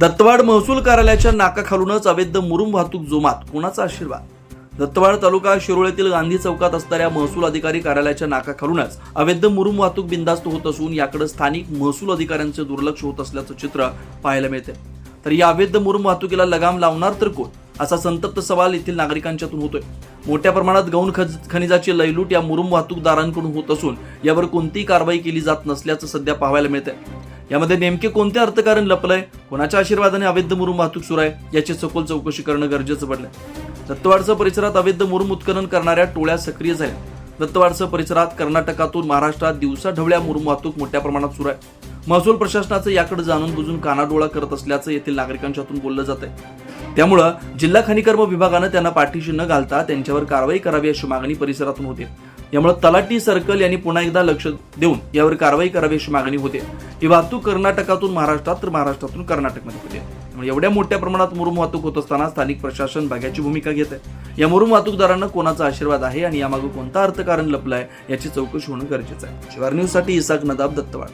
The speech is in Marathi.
दत्तवाड महसूल कार्यालयाच्या नाकाखालूनच अवैध मुरुम वाहतूक जोमात कोणाचा आशीर्वाद? दत्तवाड तालुका शिरोळ गांधी चौकात असणाऱ्या महसूल अधिकारी कार्यालयाच्या नाकाखालूनच अवैध मुरुम वाहतूक बिंदास्त होत असून याकडे स्थानिक महसूल अधिकाऱ्यांचे दुर्लक्ष होत असल्याचं चित्र पाहायला मिळते. तर या अवैध मुरुम वाहतुकीला लगाम लावणार तर कोण? असा संतप्त सवाल येथील नागरिकांच्यातून होतोय. मोठ्या प्रमाणात गौण खज- खनिजाची लयलूट या मुरुम वाहतूकदारांकडून होत असून यावर कोणतीही कारवाई केली जात नसल्याचं सध्या पाहायला मिळतंय. यामध्ये नेमके कोणते अर्थकारण लपलंय? कोणाच्या आशीर्वादाने अवैध मुरुम वाहतूक सुरू आहे? याची सखोल चौकशी करणं गरजेचं पडलंय. दत्तवाडसह परिसरात अवैध मुरुम उत्खनन करणाऱ्या टोळ्या सक्रिय झाल्या. दत्तवाडसह परिसरात कर्नाटकातून महाराष्ट्रात दिवसा ढवळ्या मुरुम वाहतूक मोठ्या प्रमाणात सुरू आहे. महसूल प्रशासनाचं याकडे जाणून बुजून कानाडोळा करत असल्याचं येथील नागरिकांच्यातून बोललं जात आहे त्यामुळं जिल्हा खनिकर्म विभागानं त्यांना पाठीशी न घालता त्यांच्यावर कारवाई करावी अशी मागणी परिसरातून होते यामुळे तलाठी सर्कल यांनी पुन्हा एकदा लक्ष देऊन यावर कारवाई करावी अशी मागणी होते. ही वाहतूक कर्नाटकातून महाराष्ट्रात तर महाराष्ट्रातून कर्नाटकमध्ये होते. त्यामुळे एवढ्या मोठ्या प्रमाणात मुरुम वाहतूक होत असताना स्थानिक प्रशासन भाग्याची भूमिका घेत आहे. या मुरुम वाहतूकदारांना कोणाचा आशीर्वाद आहे आणि यामागे कोणता अर्थकारण लपलाय याची चौकशी होणं गरजेचं आहे. शिवार न्यूजसाठी इसाक नदाब दत्तवाड.